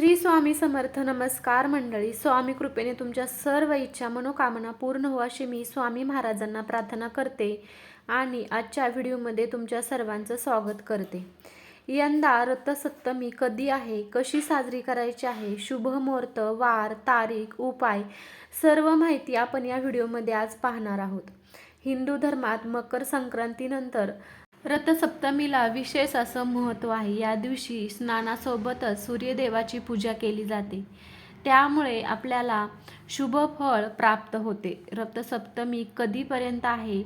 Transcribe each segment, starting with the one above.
श्री स्वामी समर्थ नमस्कार मंडळी स्वामी कृपेने तुमच्या सर्व इच्छा मनोकामना पूर्ण हो अशी मी स्वामी महाराजांना प्रार्थना करते आणि आजच्या व्हिडिओमध्ये तुमच्या सर्वांचं स्वागत करते. यंदा रथसप्तमी कधी आहे कशी साजरी करायची आहे शुभ मुहूर्त वार तारीख उपाय सर्व माहिती आपण या व्हिडिओमध्ये आज पाहणार आहोत. हिंदू धर्मात मकर संक्रांतीनंतर रथसप्तमीला विशेष असं महत्त्व आहे. या दिवशी स्नानासोबतच सूर्यदेवाची पूजा केली जाते. त्यामुळे आपल्याला शुभ फळ प्राप्त होते. रथसप्तमी कधीपर्यंत आहे?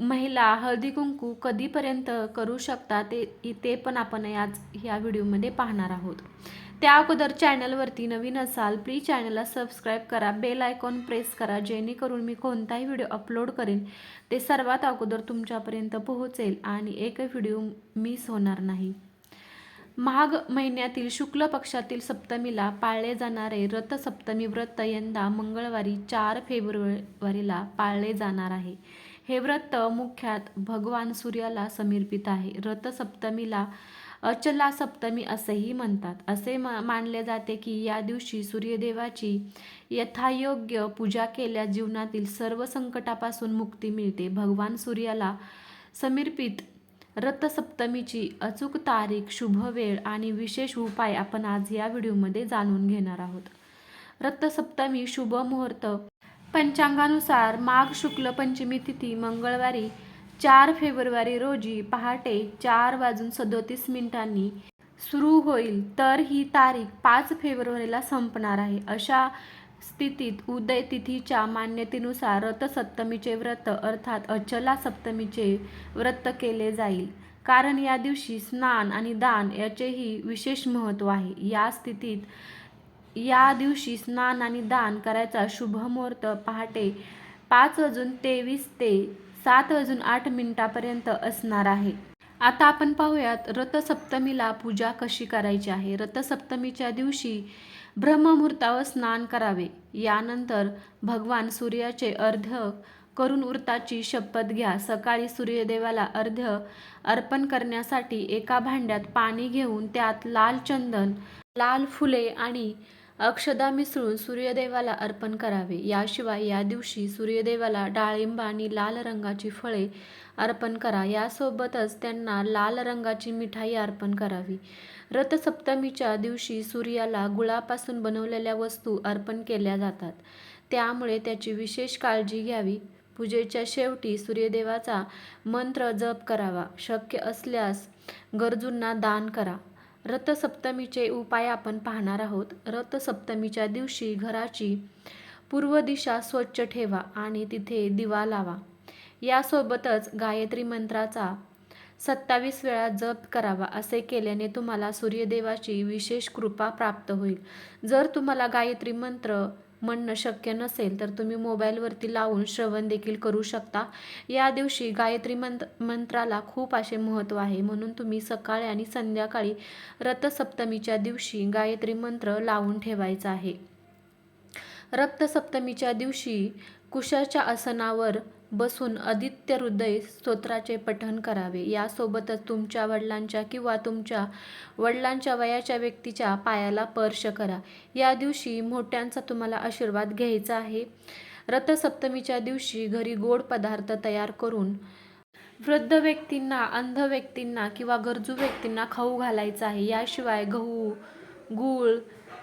महिला हळदी कुंकू कधीपर्यंत करू शकता ते ते पण आपण आज ह्या व्हिडिओमध्ये पाहणार आहोत. त्या अगोदर चॅनलवरती नवीन असाल प्लीज चॅनलला सबस्क्राईब करा बेल आयकॉन प्रेस करा जेणेकरून मी कोणताही व्हिडिओ अपलोड करेन ते सर्वात अगोदर तुमच्यापर्यंत पोहोचेल आणि एक व्हिडिओ मिस होणार नाही. माघ महिन्यातील शुक्ल पक्षातील सप्तमीला पाळले जाणारे रथसप्तमी व्रत यंदा मंगळवारी चार फेब्रुवारीला पाळले जाणार आहे. हे व्रत मुख्यात भगवान सूर्याला समर्पित आहे. रथसप्तमीला अचला सप्तमी असेही म्हणतात. असे म मानले जाते की या दिवशी सूर्यदेवाची यथायोग्य पूजा केल्या जीवनातील सर्व संकटापासून मुक्ती मिळते. भगवान सूर्याला समर्पित रथसप्तमीची अचूक तारीख शुभ वेळ आणि विशेष उपाय आपण आज या व्हिडिओमध्ये जाणून घेणार आहोत. रथसप्तमी शुभ मुहूर्त. पंचांगानुसार माघ शुक्ल पंचमी तिथी मंगळवारी चार फेब्रुवारी रोजी पहाटे चार वाजून सदोतीस मिनिटांनी सुरू होईल तर ही तारीख पाच फेब्रुवारीला संपणार आहे. अशा स्थितीत उदय तिथीच्या मान्यतेनुसार रथसप्तमीचे व्रत अर्थात अचला सप्तमीचे व्रत केले जाईल. कारण या दिवशी स्नान आणि दान याचेही विशेष महत्त्व आहे. या स्थितीत या दिवशी स्नान आणि दान करायचा शुभ मुहूर्त पहाटे पाच वाजून तेवीस ते सात वाजून आठ मिनिटापर्यंत असणार आहे. आता आपण पाहूयात रथसप्तमीला पूजा कशी करायची आहे? रथसप्तमीच्या दिवशी ब्रह्ममुहूर्तावर स्नान करावे. यानंतर भगवान सूर्याचे अर्ध्य करून उरताची शपथ घ्या. सकाळी सूर्यदेवाला अर्ध्य अर्पण करण्यासाठी एका भांड्यात पाणी घेऊन त्यात लाल चंदन लाल फुले आणि अक्षदा मिसळून सूर्यदेवाला अर्पण करावे. याशिवाय या दिवशी सूर्यदेवाला डाळिंब आणि लाल रंगाची फळे अर्पण करा. यासोबतच त्यांना लाल रंगाची मिठाई अर्पण करावी. रथसप्तमीच्या दिवशी सूर्याला गुळापासून बनवलेल्या वस्तू अर्पण केल्या जातात. त्यामुळे त्याची विशेष काळजी घ्यावी. पूजेच्या शेवटी सूर्यदेवाचा मंत्र जप करावा. शक्य असल्यास गरजूंना दान करा. रथसप्तमीचे उपाय आपण पाहणार आहोत. रथसप्तमीच्या दिवशी घराची पूर्व दिशा स्वच्छ ठेवा आणि तिथे दिवा लावा. यासोबतच गायत्री मंत्राचा सत्तावीस वेळा जप करावा असे केल्याने तुम्हाला सूर्यदेवाची विशेष कृपा प्राप्त होईल. जर तुम्हाला गायत्री मंत्र म्हणणं शक्य नसेल तर तुम्ही मोबाईलवरती लावून श्रवण देखील करू शकता. या दिवशी गायत्री मंत्र मंत्राला खूप असे महत्त्व आहे. म्हणून तुम्ही सकाळी आणि संध्याकाळी रथसप्तमीच्या दिवशी गायत्री मंत्र लावून ठेवायचा आहे. रक्तसप्तमीच्या दिवशी कुशाच्या आसनावर बसून आदित्य हृदय स्तोत्राचे पठण करावे. यासोबतच तुमच्या वडिलांच्या किंवा तुमच्या वडिलांच्या वयाच्या व्यक्तीच्या पायाला स्पर्श करा. या दिवशी मोठ्यांचा तुम्हाला आशीर्वाद घ्यायचा आहे. रथसप्तमीच्या दिवशी घरी गोड पदार्थ तयार करून वृद्ध व्यक्तींना अंध व्यक्तींना किंवा गरजू व्यक्तींना खाऊ घालायचा आहे. याशिवाय गहू गूळ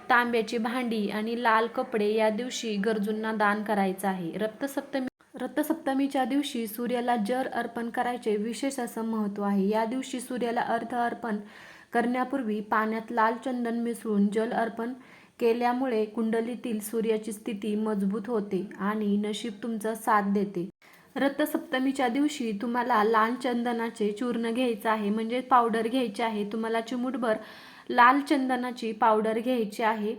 तांब्याची भांडी आणि लाल कपडे या दिवशी गरजूंना दान करायचं आहे. रक्तसप्तमी रथसप्तमीच्या दिवशी सूर्याला जर अर्पण करायचे विशेष असं महत्त्व आहे. या दिवशी सूर्याला अर्थ अर्पण करण्यापूर्वी पाण्यात लाल चंदन मिसळून जल अर्पण केल्यामुळे कुंडलीतील सूर्याची स्थिती मजबूत होते आणि नशीब तुमचा साथ देते. रथसप्तमीच्या दिवशी तुम्हाला लाल चंदनाचे चूर्ण घ्यायचं आहे म्हणजे पावडर घ्यायची आहे. तुम्हाला चिमूटभर लाल चंदनाची पावडर घ्यायची आहे.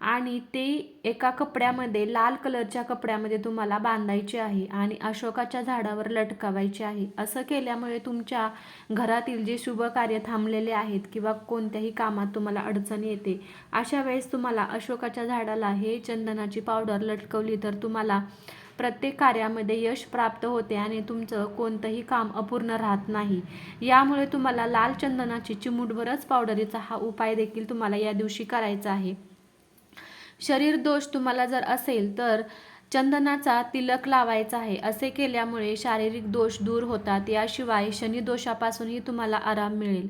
आणि ते एका कपड्यामध्ये लाल कलरच्या कपड्यामध्ये तुम्हाला बांधायचे आहे आणि अशोकाच्या झाडावर लटकावायचे आहे. असं केल्यामुळे तुमच्या घरातील जे शुभ कार्य थांबलेले आहेत किंवा कोणत्याही कामात तुम्हाला अडचण येते अशा वेळेस तुम्हाला अशोकाच्या झाडाला हे चंदनाची पावडर लटकवली तर तुम्हाला प्रत्येक कार्यामध्ये यश प्राप्त होते आणि तुमचं कोणतंही काम अपूर्ण राहत नाही. यामुळे तुम्हाला लाल चंदनाची चिमूटभरच पावडरीचा हा उपाय देखील तुम्हाला या दिवशी करायचा आहे. शरीर दोष तुम्हाला जर असेल तर चंदनाचा तिलक लावायचा आहे. असे केल्यामुळे शारीरिक दोष दूर होतात. याशिवाय शनिदोषापासूनही तुम्हाला आराम मिळेल.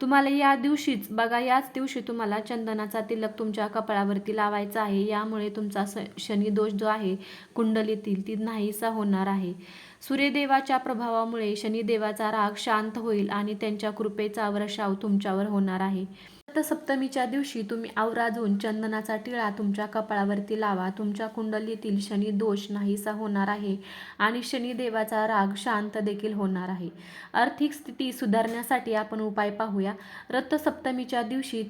तुम्हाला या दिवशीच बघा याच दिवशी तुम्हाला चंदनाचा तिलक तुमच्या कपाळावरती लावायचा आहे. यामुळे तुमचा स शनिदोष जो आहे कुंडलीतील ती नाहीसा होणार आहे. सूर्यदेवाच्या प्रभावामुळे शनिदेवाचा राग शांत होईल आणि त्यांच्या कृपेचा वर्षाव तुमच्यावर होणार आहे. सप्तमीच्या दिवशी तुम्ही आवराजून चंदनाचा टिळा तुमच्या कपाळावरती लावा. तुमच्या कुंडलीतील शनी दोष नाहीसा होणार आहे आणि शनिदेवाचा राग शांत देखील होणार आहे. आर्थिक स्थिती सुधारण्यासाठी आपण उपाय पाहूया. रथसप्तमीच्या दिवशी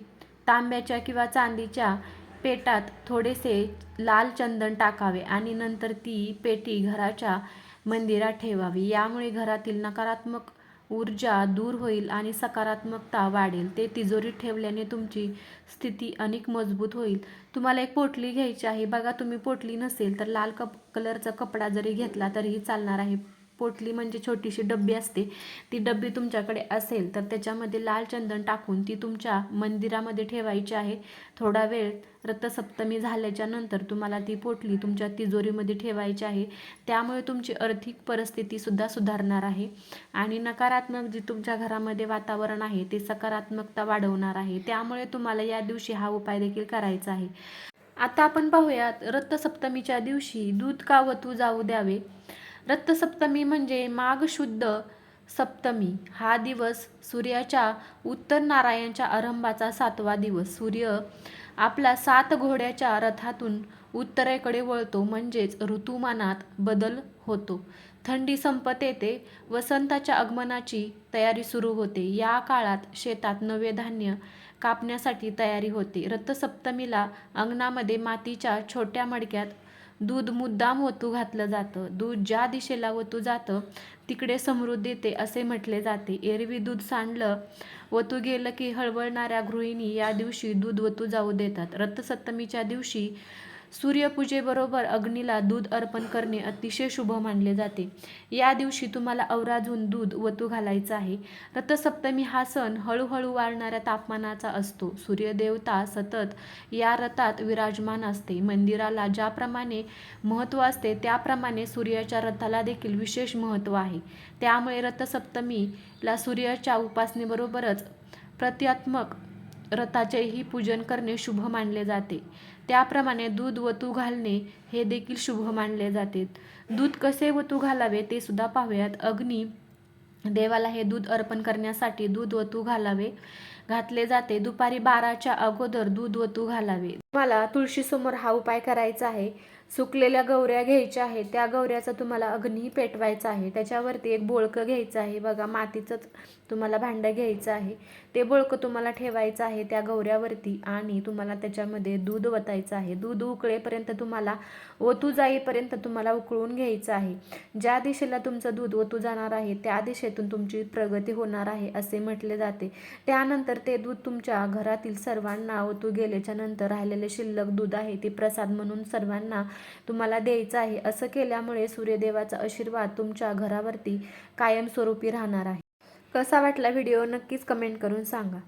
तांब्याच्या किंवा चांदीच्या पेटात थोडेसे लाल चंदन टाकावे आणि नंतर ती पेटी घराच्या मंदिरात ठेवावी. यामुळे घरातील नकारात्मक ऊर्जा दूर होईल आणि सकारात्मकता वाढेल. ते तिजोरीत ठेवल्याने तुमची स्थिती अनेक मजबूत होईल. तुम्हाला एक पोटली घ्यायची आहे. बघा तुम्ही पोटली नसेल तर लाल कप कलरचा कपडा जरी घेतला तरीही चालणार आहे. पोटली म्हणजे छोटीशी डब्बी असते ती डब्बी तुमच्याकडे असेल तर त्याच्यामध्ये लाल चंदन टाकून ती तुमच्या मंदिरामध्ये ठेवायची आहे. थोडा वेळ रथसप्तमी झाल्याच्यानंतर तुम्हाला ती पोटली तुमच्या तिजोरीमध्ये ठेवायची आहे. त्यामुळे तुमची आर्थिक परिस्थितीसुद्धा सुधारणार आहे. आणि नकारात्मक जी तुमच्या घरामध्ये वातावरण आहे ते सकारात्मकता वाढवणार आहे. त्यामुळे तुम्हाला या दिवशी हा उपाय देखील करायचा आहे. आता आपण पाहूयात रथसप्तमीच्या दिवशी दूध का वतू जाऊ द्यावे? रथसप्तमी म्हणजे माघ शुद्ध सप्तमी. हा दिवस सूर्याच्या उत्तर नारायणच्या आरंभाचा सातवा दिवस. सूर्य आपला सात घोड्याच्या रथातून उत्तरेकडे वळतो म्हणजेच ऋतुमानात बदल होतो. थंडी संपत येते वसंताच्या आगमनाची तयारी सुरू होते. या काळात शेतात नवे धान्य कापण्यासाठी तयारी होते. रथसप्तमीला अंगणामध्ये मातीच्या छोट्या मडक्यात दूध मुद्दाम ओतू घातलं जातं. दूध ज्या दिशेला ओतू जातं तिकडे समृद्धी येते असे म्हटले जाते. एरवी दूध सांडलं वतू गेलं की हळवळणाऱ्या गृहिणी या दिवशी दूध वतू जाऊ देतात. रथसप्तमीच्या दिवशी सूर्यपूजेबरोबर अग्नीला दूध अर्पण करणे अतिशय शुभ मानले जाते. या दिवशी तुम्हाला अवराजून दूध वतू घालायचं आहे. रथसप्तमी हा सण हळूहळू वाढणाऱ्या तापमानाचा असतो. सूर्यदेवता सतत या रथात विराजमान असते. मंदिराला ज्याप्रमाणे महत्त्व असते त्याप्रमाणे सूर्याच्या रथाला देखील विशेष महत्त्व आहे. त्यामुळे रथसप्तमीला सूर्याच्या उपासनेबरोबरच प्रत्यात्मक रथाचेही पूजन करणे शुभ मानले जाते. त्याप्रमाणे दूध वतू घालणे हे देखील शुभ मानले जाते. दूध कसे वतू घालावे ते सुद्धा पाहूयात. अग्नी देवाला हे दूध अर्पण करण्यासाठी दूध वतू घालावे. घातले जाते. दुपारी बाराच्या अगोदर दूध वतू घालावे. तुम्हाला तुळशीसमोर हा उपाय करायचा आहे. सुकलेल्या गौऱ्या घ्यायच्या आहेत. त्या गवऱ्याचा तुम्हाला अग्नी पेटवायचा आहे. त्याच्यावरती एक बोळकं घ्यायचं आहे. बघा मातीचंच तुम्हाला भांडं घ्यायचं आहे. ते बोळकं तुम्हाला ठेवायचं आहे त्या गवऱ्यावरती आणि तुम्हाला त्याच्यामध्ये दूध वतायचं आहे. दूध उकळेपर्यंत तुम्हाला ओतू जाईपर्यंत तुम्हाला उकळून घ्यायचं आहे. ज्या दिशेला तुमचं दूध ओतू जाणार आहे त्या दिशेतून तुमची प्रगती होणार आहे असे म्हटले जाते. त्यानंतर ते दूध तुमच्या घरातील सर्वांना ओतू गेल्याच्यानंतर राहिलेले शिल्लक दूध आहे ते प्रसाद म्हणून सर्वांना तुम्हाला द्यायचं आहे. असं केल्यामुळे सूर्यदेवाचा आशीर्वाद तुमच्या घरावरती कायमस्वरूपी राहणार आहे. कसा वाटला व्हिडिओ नक्कीच कमेंट करून सांगा.